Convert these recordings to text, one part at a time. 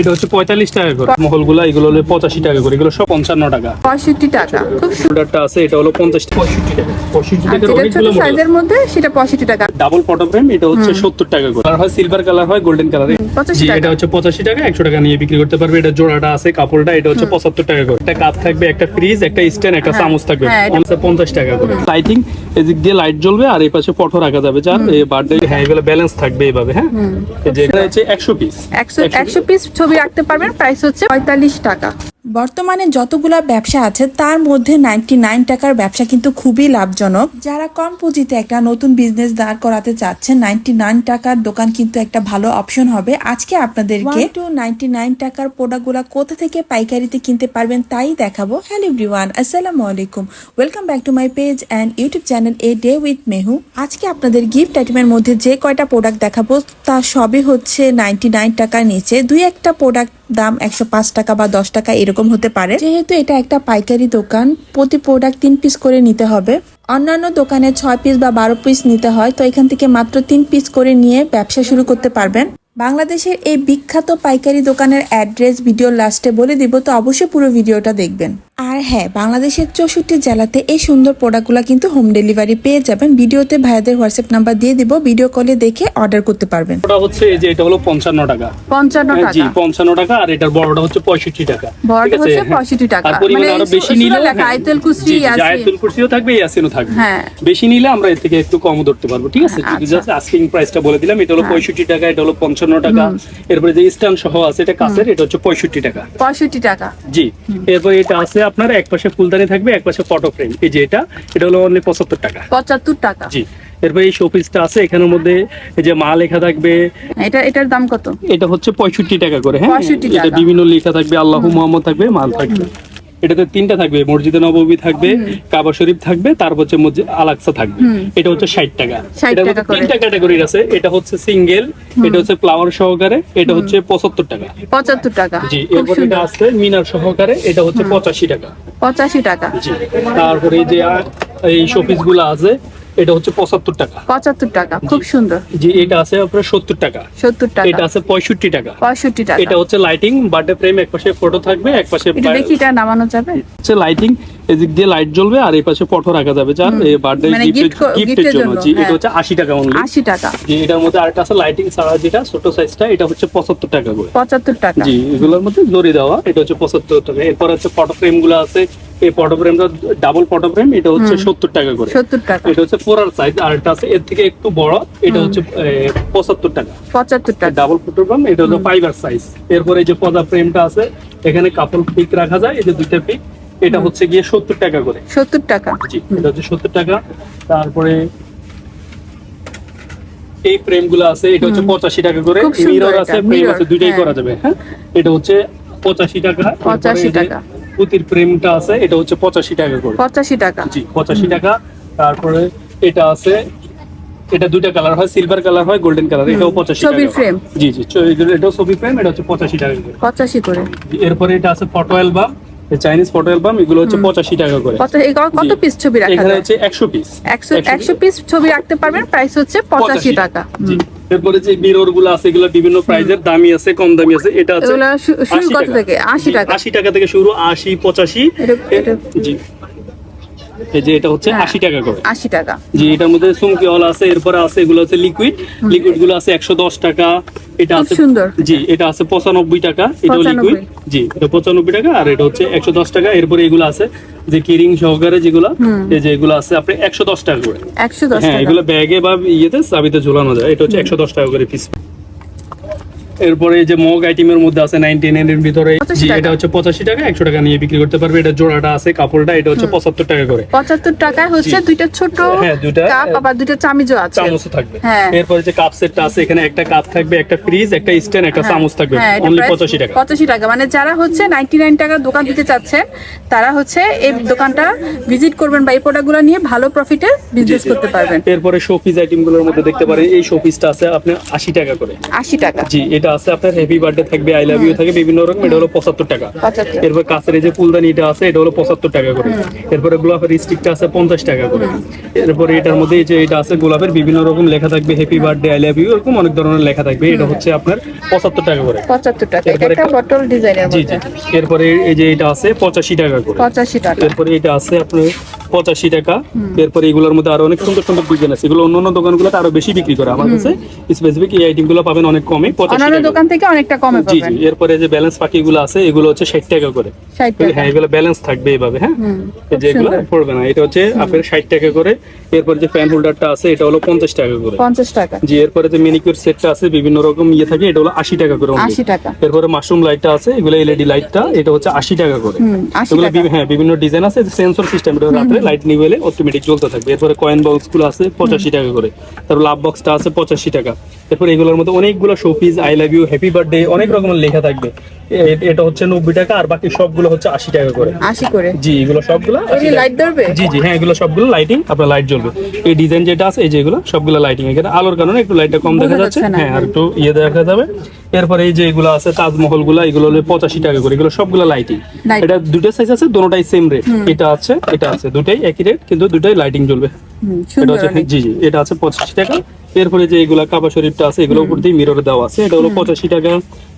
এটা হচ্ছে পঁয়তাল্লিশ টাকা করে। মহলগুলা এগুলো হলো পঁচাশি টাকা করে এগুলো সব পঞ্চান্ন টাকা। পঁয়ষট্টি টাকা। খুব আছে এটা হলো পঞ্চাশ পঁয়ষট্টি টাকা। পঁয়ষট্টি আর টাকার যেটা ছোট অনেকগুলো সাইজের মধ্যে সেটা পঁয়ষট্টি টাকা। ডাবল ফটো ফ্রেম এটা হচ্ছে সত্তর টাকা করে। কালার হয় সিলভার কালার হয় গোল্ডেন কালার 85 জি টাকা। এটা হচ্ছে পঁচাশি টাকা একশো টাকা নিয়ে বিক্রি করতে পারবে। এটা জোড়াটা আছে কাপড়টা এটা হচ্ছে পঁচাত্তর টাকা করে। একটা কাপ থাকবে একটা ফ্রিজ একটা স্ট্যান্ড একটা চামচ থাকবে। হ্যাঁ, পঞ্চাশ- পঞ্চাশ টাকা করে। লাইটিং এদিক দিয়ে লাইট জ্বলবে আর এই পাশে ফটো রাখা যাবে যার এই বার্থডে হ্যাঁ এগুলো ব্যালেন্স থাকবে এইভাবে হ্যাঁ? এই যে এখানে হচ্ছে একশো পিস একশো একশো পিস ছবি রাখতে পারবেন প্রাইস হচ্ছে পঁয়তাল্লিশ টাকা। বর্তমানে যতগুলা ব্যবসা আছে, তার মধ্যে নাইনটি নাইন টাকার ব্যবসা কিন্তু খুবই লাভজনক। যারা কম পুঁজিতে একটা নতুন বিজনেস দাঁড় করাতে চাচ্ছেন নাইনটি নাইন টাকার দোকান কিন্তু একটা ভালো অপশন হবে। আজকে আপনাদেরকে টু নাইনটি নাইন টাকার প্রোডাক্টগুলা কোথা থেকে পাইকারিতে কিনতে পারবেন তাই দেখাবো। হ্যালো এভরিওয়ান আসসালামু আলাইকুম। Welcome back to my page and YouTube channel a day with Mehu আজকে আপনাদের গিফট আইটেমের মধ্যে যে কয়টা প্রোডাক্ট দেখাবো, তা সবই হচ্ছে নাইনটি নাইন টাকার নিচে। দুই একটা প্রোডাক্ট দাম একশো পাঁচ টাকা বা দশ টাকা এরকম হতে পারে। যেহেতু এটা একটা পাইকারি দোকান, প্রতি প্রোডাক্ট তিন পিস করে নিতে হবে। অন্যান্য দোকানে ছয় পিস বা বারো পিস নিতে হয়, তো এখান থেকে মাত্র তিন পিস করে নিয়ে ব্যবসা শুরু করতে পারবেন। বাংলাদেশের এই বিখ্যাত পাইকারি দোকানের অ্যাড্রেস ভিডিও লাস্টে বলে দিব তো অবশ্যই পুরো ভিডিওটা দেখবেন আর হ্যাঁ বাংলাদেশের চৌষট্টি জেলাতে এই সুন্দর প্রোডাক্টগুলো কিন্তু হোম ডেলিভারি পেয়ে যাবেন ভিডিওতে ভাইয়াদের হোয়াটসঅ্যাপ নাম্বার দিয়ে দিব ভিডিও কলে দেখে অর্ডার করতে পারবেন ওটা হচ্ছে এই যে এটা হলো পঞ্চান্ন টাকা পঞ্চান্ন হ্যাঁ, জি টাকা পঞ্চান্ন টাকা আর এটার বড়টা হচ্ছে পঁয়ষট্টি টাকা বড়টা হচ্ছে হ্যাঁ। 65 টাকা। আর পরিমাণ মানে আরও বেশি নিলে লেখা, আয়াতুল কুরসি, ইয়াসিন। আয়াতুল কুরসিও থাকবে ইয়াসিনও থাকবে হ্যাঁ। বেশি নিলে আমরা এর থেকে একটু কম ধরতে পারব ঠিক আছে। জাস্ট আস্কিং প্রাইসটা বলে দিলাম এটা হলো পঁয়ষট্টি টাকা এটা হলো পঞ্চান্ন টাকা। এরপরে যে স্ট্যান্ড সহ আছে এটা কাছের এটা হচ্ছে পঁয়ষট্টি টাকা। পঁয়ষট্টি টাকা। জি। এরপরে এটা আছে আপনার এক পাশে ফুলদানি থাকবে এক পাশে ফটো ফ্রেম। এই যে এটা এটা হলো অনলি পঁচাত্তর টাকা। পঁচাত্তর টাকা। জি। এরপরে এই শোপিসটা আছে এখানের মধ্যে এই যে মা লেখা থাকবে এটা এটার দাম কত? এটা হচ্ছে পঁয়ষট্টি টাকা করে হ্যাঁ? এটা বিভিন্ন লেখা থাকবে আল্লাহ মোহাম্মদ থাকবে মাল থাকবে। এটাতে তিনটা থাকবে মসজিদে নববী থাকবে কাবা শরীফ থাকবে তারপর হচ্ছে আলাকসা থাকবে। এটা হচ্ছে ষাট টাকা। 60 মধ্যে তিনটা ক্যাটাগরি আছে। এটা হচ্ছে সিঙ্গেল এটা হচ্ছে ফ্লাওয়ার সহকারে এটা হচ্ছে পঁচাত্তর টাকা। পঁচাত্তর টাকা। জি এরপর এটা আছে মিনার সহকারে এটা হচ্ছে পঁচাশি টাকা। পঁচাশি টাকা। জি তারপরে এই যে এই শোপিসগুলো আছে এটা হচ্ছে পঁচাত্তর টাকা। পঁচাত্তর টাকা খুব সুন্দর। জি এটা আছে আপনার সত্তর টাকা। সত্তর টাকা। এটা আছে পঁয়ষট্টি টাকা। পঁয়ষট্টি টাকা। এটা হচ্ছে লাইটিং বার্থডে ফ্রেম এক পাশে ফটো থাকবে এক পাশে এটা দেখি এটা নামানো যাবে? হচ্ছে লাইটিং এদিক দিয়ে লাইট জ্বলবে আর এই পাশে ফটো রাখা যাবে যার বার্থডে মানে গিফটের জন্য। জন্য, জি এটা হ্যাঁ। হচ্ছে আশি টাকা অনলি আশি টাকা। জি এটার মধ্যে আরেকটা আছে লাইটিং ছাড়া যেটা ছোট সাইজটা এটা হচ্ছে পঁচাত্তর টাকা করে। পঁচাত্তর টাকা। জি এগুলোর মধ্যে দড়ি দেওয়া এটা হচ্ছে পঁচাত্তর টাকা। এরপর হচ্ছে ফটো ফ্রেমগুলো আছে এই ফটো ফ্রেমটা ডাবল ফটো ফ্রেম এটা হচ্ছে সত্তর টাকা করে। সত্তর টাকা। এটা হচ্ছে ফোর আর সাইজ আর আছে এর থেকে একটু বড় এটা হচ্ছে পঁচাত্তর টাকা। পঁচাত্তর টাকা। ডাবল ফটো ফ্রেম এটা হলো ফাইবার সাইজ এরপরে এই যে পদা ফ্রেমটা আছে এখানে কাপড় পিক রাখা যায় এই যে দুইটা পিক এটা হচ্ছে গিয়ে সত্তর টাকা করে। সত্তর টাকা। জি এটা হচ্ছে সত্তর টাকা। তারপরে এই ফ্রেমগুলো আছে এটা হচ্ছে পঁচাশি টাকা করে। মিরর আছে ফ্রেম আছে দুইটাই হ্যাঁ। করা যাবে হ্যাঁ? এটা হচ্ছে পঁচাশি টাকা। এরপরে 85 এই যে টাকা। পুতির ফ্রেমটা আছে এটা হচ্ছে পঁচাশি টাকা করে। পঁচাশি টাকা। জি পঁচাশি টাকা। তারপরে এটা আছে এটা দুইটা কালার হয় সিলভার কালার হয় গোল্ডেন কালার এটাও পঁচাশি ছবির frame। জি জি এটাও ছবি ফ্রেম এটা হচ্ছে পঁচাশি টাকা করে। পঁচাশি করে। এরপরে এটা আছে photo album Chinese photo album এগুলো হচ্ছে পঁচাশি টাকা করে। কত পিস ছবি রাখা এখানে হচ্ছে একশো পিস একশো একশো পিস ছবি রাখতে পারবেন প্রাইস হচ্ছে পঁচাশি টাকা। এরপরে যে মিররগুলো আছে এগুলো বিভিন্ন প্রাইজের দামি আছে কম দামি আছে এটা আছে আশি শুরু কত টাকা। থেকে? 80 টাকা। 80 টাকা থেকে শুরু আশি পঁচাশি এটা- এটা- জি এই যে এটা হচ্ছে হ্যাঁ। আশি টাকা করে। আশি টাকা। জি এটার মধ্যে সুমকি হল আছে এরপরে আছে এগুলো হচ্ছে লিকুইড লিকুইডগুলো আছে একশো দশ টাকা। এটা আছে সুন্দর। জি এটা আছে পঁচানব্বই টাকা। 95 লিকুইড জি এটা পঁচানব্বই টাকা আর এটা হচ্ছে একশো দশ টাকা। এরপরে এগুলো আছে যে কিরিং সহকারে যেগুলো এই যে এগুলো আছে আপনি একশো দশ টাকা করে। একশো দশ হ্যাঁ এগুলো ব্যাগে বা ইয়েতে চাবিতে ঝোলানো যায়। এটা হচ্ছে একশো দশ টাকা করে পিস এরপরে যে মগ আইটেমের মধ্যে আছে নাইনটি এর ভিতরে 85 জি টাকা। এটা হচ্ছে পঁচাশি টাকা একশো টাকা নিয়ে বিক্রি করতে পারবে। এটা জোড়াটা আছে কাপড়টা এটা হচ্ছে পঁচাত্তর টাকা করে। পঁচাত্তর টাকায় হচ্ছে দুইটা ছোট হ্যাঁ, দুইটা, কাপ আবার দুইটা চামিজও আছে। চামচও থাকবে। হ্যাঁ। এরপরে যে কাপ সেটটা আছে এখানে একটা কাপ থাকবে একটা ফ্রিজ একটা স্ট্যান্ড একটা চামচ থাকবে। হ্যাঁ, অনলি পঁচাশি টাকা। পঁচাশি টাকা। মানে যারা হচ্ছে নাইনটি নাইন টাকার দোকান দিতে চাচ্ছেন তারা হচ্ছে এই দোকানটা ভিজিট করবেন বা এই প্রোডাক্টগুলো নিয়ে ভালো প্রফিটে বিজনেস। করতে পারবেন। এরপরে শোপিস আইটেমগুলোর মধ্যে দেখতে পারেন এই শোপিসটা আছে আপনি আশি টাকা করে। আশি টাকা। জি এটা আছে আপনার হ্যাপি বার্থডে থাকবে আই লাভ ইউ থাকবে বিভিন্ন রকম এটা হলো পঁচাত্তর টাকা। এরপর কাছের এই যে ফুলদানিটা আছে এটা হলো পঁচাত্তর টাকা করে। এরপরে গোলাপের স্টিকটা আছে পঞ্চাশ টাকা করে। এরপরে এটার মধ্যে এই যে এটা আছে গোলাপের বিভিন্ন রকম লেখা থাকবে happy birthday I love you এরকম অনেক ধরনের লেখা থাকবে এটা হচ্ছে আপনার পঁচাত্তর টাকা করে। পঁচাত্তর টাকা। একটা বটল ডিজাইনের জি মধ্যে। জি। এরপরে এই যে এটা আছে পঁচাশি টাকা করে। পঁচাশি টাকা। এরপরে এটা আছে আপনার পঁচাশি টাকা। এরপরে এগুলোর মধ্যে আরও অনেক সুন্দর সুন্দর ডিজাইন আছে। এগুলো অন্যান্য দোকানগুলোতে আরও বেশি বিক্রি করে। আমার কাছে স্পেসিফিক এই আইটেমগুলো পাবেন অনেক কমে পঁচাশি অন্যান্য দোকান থেকে অনেকটা কমে জি জি। এরপরে যে ব্যালেন্স পাখিগুলো আছে এগুলো হচ্ছে ষাট টাকা করে। হ্যাঁ এগুলো ব্যালেন্স থাকবে এইভাবে হ্যাঁ? হুম, এই যে এগুলো পড়বে না। এটা হচ্ছে আপনার ষাট টাকা করে। এরপর যে ফ্যান হোল্ডারটা আছে এটা হলো পঞ্চাশ টাকা করে। পঞ্চাশ টাকা। জি এরপরে যে মিনিকিউর সেটটা আছে বিভিন্ন রকম ইয়ে থাকে এটা হলো আশি টাকা করে। আশি টাকা। এরপরে মাশরুম লাইটটা আছে এগুলো এলইডি লাইটটা এটা হচ্ছে আশি টাকা করে। এগুলো হ্যাঁ বিভিন্ন ডিজাইন আছে সেন্সর সিস্টেম এটা রাত্রে লাইট নিয়ে গেলে অটোমেটিক জ্বলতে থাকবে। এরপরে কয়েন বক্সগুলো আছে পঁচাশি টাকা করে। তারপর লাভ বক্সটা আছে পঁচাশি টাকা। এরপর এগুলোর মধ্যে অনেকগুলো showpiece I love you happy birthday অনেক রকমের লেখা থাকবে। এটা হচ্ছে নব্বই টাকা আর বাকি সবগুলো হচ্ছে আশি টাকা করে। আশি করে? জি এগুলো সবগুলো 80 লাইট ধরবে? জি জি হ্যাঁ এগুলো সবগুলো লাইটিং আপনার লাইট জ্বলবে। এই ডিজাইন যেটা আছে এই যেগুলো সবগুলো লাইটিং এখানে আলোর কারণে একটু লাইটটা কম দেখা যাচ্ছে যাচ্ছে। হ্যাঁ আর একটু ইয়ে দেখা যাবে। এরপরে এই যে এগুলো আছে তাজমহলগুলা এগুলো হলো পঁচাশি টাকা করে এগুলো সবগুলো লাইটিং এটা দুটো সাইজ আছে দুটোটাই সেম রেট এটা আছে এটা আছে দুটাই একই রেট কিন্তু দুটাই লাইটিং জ্বলবে। এটা হচ্ছে জি জি এটা আছে পঁচাশি টাকা। এরপরে যে এগুলা কাবা শরীফটা আছে এগুলো উপর দিয়ে মিররে দেওয়া আছে এটা হলো পঁচাশি টাকা।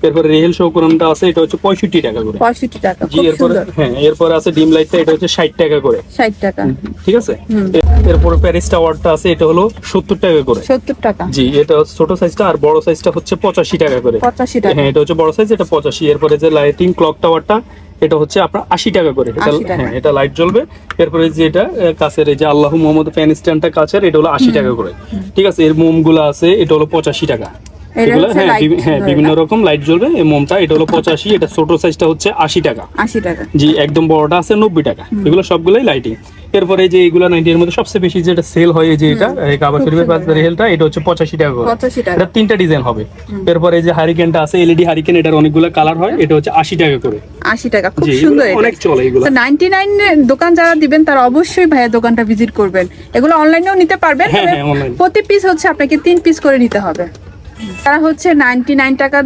এরপরে রেহেল শৌকরমটা আছে এটা হচ্ছে পঁয়ষট্টি টাকা করে। পঁয়ষট্টি টাকা জি এরপরে হ্যাঁ এরপরে আছে ডিম লাইটটা এটা হচ্ছে ষাট টাকা করে। ষাট টাকা। ঠিক আছে? এরপরে প্যারিস টাওয়ারটা আছে এটা হলো সত্তর টাকা করে। সত্তর টাকা। জি এটা ছোট সাইজটা আর বড় সাইজটা হচ্ছে পঁচাশি টাকা করে। পঁচাশি টাকা। হ্যাঁ এটা হচ্ছে বড় সাইজ এটা পঁচাশি। এরপরে যে লাইটিং ক্লক টাওয়ারটা এটা হচ্ছে আপনার আশি টাকা করে। এটা হ্যাঁ এটা লাইট জ্বলবে। এরপরে যে এটা কাছের এই যে আল্লাহ মোহাম্মদ ফ্যান স্ট্যান্ডটা কাছের এটা হলো আশি টাকা করে। ঠিক আছে এর মোমগুলা আছে এটা হলো পঁচাশি টাকা। এগুলো হ্যাঁ হ্যাঁ বিভিন্ন রকম লাইট জ্বলবে এই মোমটা এটা হলো পঁচাশি এটা ছোট সাইজটা হচ্ছে আশি টাকা। আশি টাকা। জি একদম বড়টা আছে নব্বই টাকা। এগুলো সবগুলোই লাইটিং এরপরে যে এইগুলো নাইনটি এর মধ্যে সবচেয়ে বেশি যেটা সেল হয় যে এটা এই কাবা শরীফের পাঁচ রেহেলটা এটা হচ্ছে পঁচাশি টাকা করে। এটা তিনটা ডিজাইন হবে। এরপরে যে হারিকেনটা আছে এলইডি হারিকেন এটার অনেকগুলো কালার হয় এটা হচ্ছে আশি টাকা করে। আশি টাকা খুব এগুলো সুন্দর অনেক চলে এগুলো। নাইনটি নাইন দোকান যারা দিবেন তারা অবশ্যই ভাইয়া দোকানটা ভিজিট করবেন। এগুলো অনলাইনেও নিতে পারবেন হ্যাঁ, হ্যাঁ। প্রতি পিস হচ্ছে আপনাকে তিন পিস করে নিতে হবে। তারা হচ্ছে নাইনটি নাইন টাকা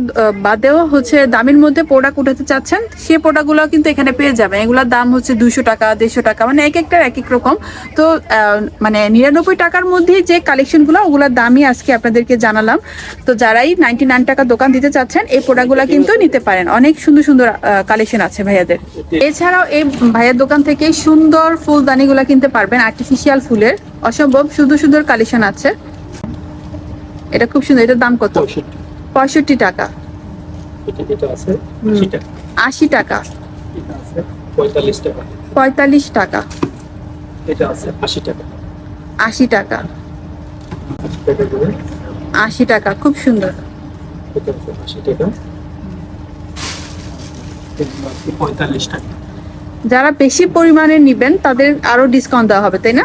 বাদেও হচ্ছে দামের মধ্যে প্রোডাক্ট উঠাতে চাচ্ছেন, সে প্রোডাক্টগুলো কিন্তু এখানে পেয়ে যাবেন। এগুলোর দাম হচ্ছে দুশো টাকা, দেড়শো টাকা মানে এক একটার এক এক রকম। তো মানে নিরানব্বই টাকার মধ্যে যে কালেকশনগুলো ওগুলোর দামই আজকে আপনাদেরকে জানালাম। তো যারাই নাইনটি নাইন টাকা দোকান দিতে চাচ্ছেন, এই প্রোডাক্টগুলো কিন্তু নিতে পারেন। অনেক সুন্দর সুন্দর কালেকশন আছে ভাইয়াদের। এছাড়াও এই ভাইয়ের দোকান থেকে সুন্দর ফুলদানিগুলো কিনতে পারবেন আর্টিফিশিয়াল ফুলের। অসম্ভব সুন্দর সুন্দর কালেকশন আছে। এটা খুব সুন্দর এটার দাম কত? পঁয়ষট্টি। টাকা। আশি টাকা। পঁয়তাল্লিশ টাকা। পঁয়তাল্লিশ টাকা। এটা আছে আশি টাকা। আশি টাকা। আশি টাকা খুব সুন্দর। যারা বেশি পরিমাণে নিবেন তাদের আরও ডিসকাউন্ট দেওয়া হবে তাই না?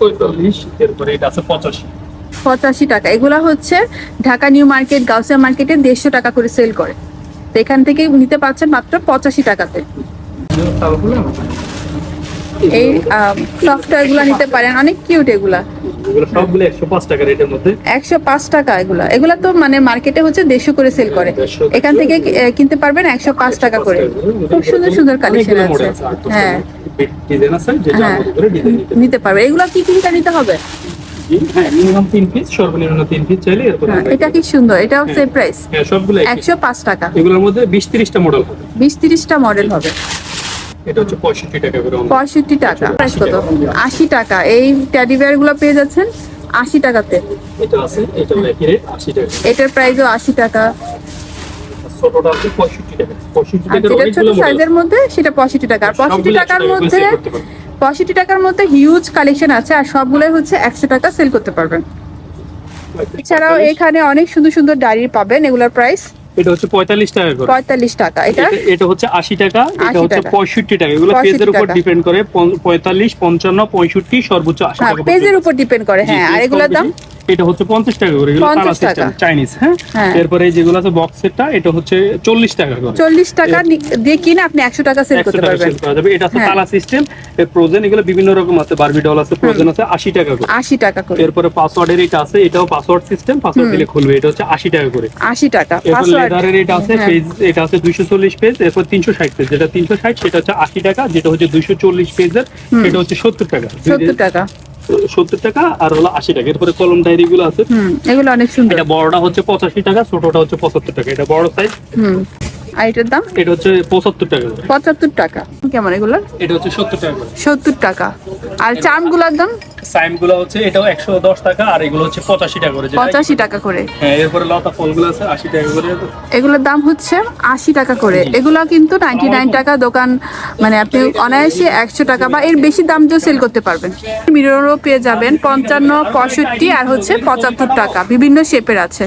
পঁয়তাল্লিশ এরপরে এটা আছে পঁচাশি। পঁচাশি টাকা। এগুলা হচ্ছে ঢাকা নিউ মার্কেট গাউসিয়া মার্কেটে দেড়শো টাকা করে সেল করে। তো এখান থেকে নিতে পারছেন মাত্র পঁচাশি টাকাতে। এই সফটওয়্যারগুলা নিতে পারেন। অনেক কিউট এগুলা। সবগুলো একশো পাঁচ টাকা রেটের মধ্যে। একশো পাঁচ টাকা এগুলা। এগুলা তো মানে মার্কেটে হচ্ছে দেড়শো করে সেল করে। এখান থেকে কিনতে পারবেন একশো পাঁচ টাকা করে। খুব সুন্দর সুন্দর কালেকশন আছে। হ্যাঁ। ডিজাইন আছে যে হ্যাঁ মতো করে ডিজাইন নিতে নিতে পারবে। এগুলা কি কিনতে নিতে হবে। হ্যাঁ মিনিমাম তিন পিস সর্বনিম্ন তিন পিস চাইলে এরপর হ্যাঁ, এটা কি সুন্দর এটাও সেম প্রাইস হ্যাঁ সবগুলো একশো পাঁচ টাকা। এগুলোর মধ্যে বিশ তিরিশটা মডেল হবে। বিশ তিরিশটা মডেল হবে। এটা হচ্ছে পঁয়ষট্টি টাকা করে পঁয়ষট্টি টাকা। প্রাইস কত? আশি টাকা। এই ট্যাডি বিয়ারগুলো পেয়ে যাচ্ছেন আশি টাকাতে। এটা আছে এটা একই রেট আশি টাকা। এটার প্রাইসও আশি টাকা। ছোটটা আছে পঁয়ষট্টি টাকা। পঁয়ষট্টি যেটা ছোট সাইজের মধ্যে সেটা পঁয়ষট্টি টাকা। পঁয়ষট্টি টাকার 100 টাকা করে মধ্যে। পঁয়ষট্টি টাকার মধ্যে হিউজ কালেকশন আছে আর সবগুলোই হচ্ছে একশো টাকা সেল করতে পারবেন। এছাড়াও এখানে অনেক সুন্দর সুন্দর ডায়েরি পাবেন এগুলোর প্রাইস এটা হচ্ছে পঁয়তাল্লিশ টাকা করে। পঁয়তাল্লিশ টাকা এটা? এটা- হচ্ছে আশি টাকা এটা হচ্ছে টাকা। পঁয়ষট্টি টাকা। এগুলো পেজের উপর ডিপেন্ড করে পঞ্চ- পঁয়তাল্লিশ পঞ্চান্ন পঁয়ষট্টি সর্বোচ্চ আশি হ্যাঁ টাকা পেজের উপর ডিপেন্ড করে হ্যাঁ আর এগুলোর দাম। এটা হচ্ছে পঞ্চাশ টাকা করে এগুলো তালা সিস্টেম চাইনিজ হ্যাঁ? হ্যাঁ। এরপরে যেগুলো আছে বক্স সেটটা এটা হচ্ছে চল্লিশ টাকা করে। চল্লিশ টাকা দিয়ে কিনে আপনি একশো টাকা সেল করতে পারবেন। করা যাবে। এটা আছে হ্যাঁ। তালা সিস্টেম ফ্রোজেন এগুলো বিভিন্ন রকম আছে। বারবি ডল আছে ফ্রোজেন আছে আশি টাকা করে। আশি টাকা করে। এরপরে পাসওয়ার্ডের এটা আছে এটাও পাসওয়ার্ড সিস্টেম পাসওয়ার্ড দিলে খুলবে। এটা হচ্ছে আশি টাকা করে। আশি টাকা এরপর লেদারের এটা আছে হ্যাঁ। পেজ এটা আছে দুইশো চল্লিশ পেজ এরপর তিনশো ষাট পেজ যেটা তিনশো ষাট সেটা হচ্ছে আশি টাকা যেটা হচ্ছে দুইশো চল্লিশ পেজের সেটা হচ্ছে সত্তর টাকা। সত্তর টাকা। সত্তর টাকা আর হলো আশি টাকা। এরপরে কলম ডায়েরি গুলো আছে। এগুলো অনেক সুন্দর। এটা বড়টা হচ্ছে পঁচাশি টাকা ছোটটা হচ্ছে পঁচাত্তর টাকা। এটা বড় সাইজ হুম আর এটার দাম? এটা হচ্ছে পঁচাত্তর টাকা পঁচাত্তর টাকা। কেমন এগুলো এটা হচ্ছে সত্তর টাকা সত্তর টাকা। আর চার্মগুলোর দাম? সাইমগুলো হচ্ছে এটাও একশো দশ টাকা আর এগুলো হচ্ছে পঁচাশি টাকা করে পঁচাশি টাকা করে। হ্যাঁ এরপরে লতা ফলগুলো আছে আশি টাকা করে। এগুলোর দাম হচ্ছে আশি টাকা করে। এগুলো কিন্তু নাইনটি নাইন টাকা দোকান মানে আপনি অনায়াসে একশো টাকা বা এর বেশি দাম দিয়েও সেল করতে পারবেন। মিররও পেয়ে যাবেন পঞ্চান্ন পঁয়ষট্টি আর হচ্ছে পঁচাত্তর টাকা। বিভিন্ন শেপের আছে।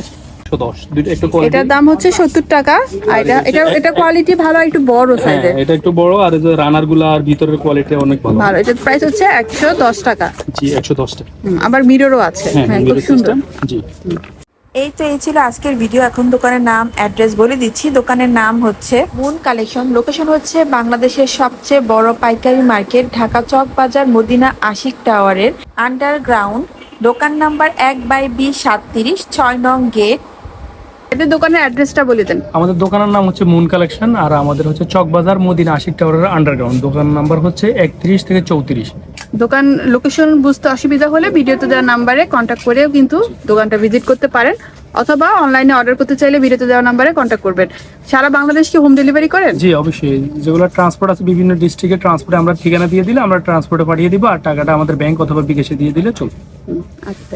একশো দশ। একটু এটার দাম হচ্ছে সত্তর টাকা। আর এটা এটা এটা কোয়ালিটি ভালো আর একটু বড় হ্যাঁ সাইজের এটা একটু বড় আর যে রানারগুলা আর ভিতরের কোয়ালিটি অনেক ভালো। ভালো এটার প্রাইস হচ্ছে একশো দশ টাকা। জি একশো দশ টাকা। আবার মিররও আছে। হ্যাঁ হ্যাঁ খুব সুন্দর। জি। এই তো এই ছিল আজকের ভিডিও এখন দোকানের নাম অ্যাড্রেস বলে দিচ্ছি। দোকানের নাম হচ্ছে মুন কালেকশন লোকেশন হচ্ছে বাংলাদেশের সবচেয়ে বড় পাইকারি মার্কেট ঢাকা চক বাজার মদিনা আশিক টাওয়ারের আন্ডারগ্রাউন্ড দোকান নাম্বার এক বাই বি সাতত্রিশ ছয় নং গেট। এদের দোকানের অ্যাড্রেসটা বলে দেন। আমাদের দোকানের নাম হচ্ছে মুন কালেকশন আর আমাদের হচ্ছে চকবাজার মদিনা আশিক টাওয়ারের আন্ডারগ্রাউন্ড দোকান নাম্বার হচ্ছে একত্রিশ থেকে চৌত্রিশ। দোকান লোকেশন বুঝতে অসুবিধা হলে ভিডিওতে দেওয়া নাম্বারে কন্ট্যাক্ট করেও কিন্তু দোকানটা ভিজিট করতে পারেন অথবা অনলাইনে অর্ডার করতে চাইলে ভিডিওতে দেওয়া নাম্বারে কন্ট্যাক্ট করবেন। সারা বাংলাদেশ কি হোম ডেলিভারি করেন? জি অবশ্যই। যেগুলো ট্রান্সপোর্ট আছে বিভিন্ন ডিস্ট্রিক্টে ট্রান্সপোর্টে আমরা ঠিকানা দিয়ে দিলে আমরা ট্রান্সপোর্টে পাঠিয়ে দিব আর টাকাটা আমাদের ব্যাংক অথবা বিকাশে দিয়ে দিলে চলবে। আচ্ছা.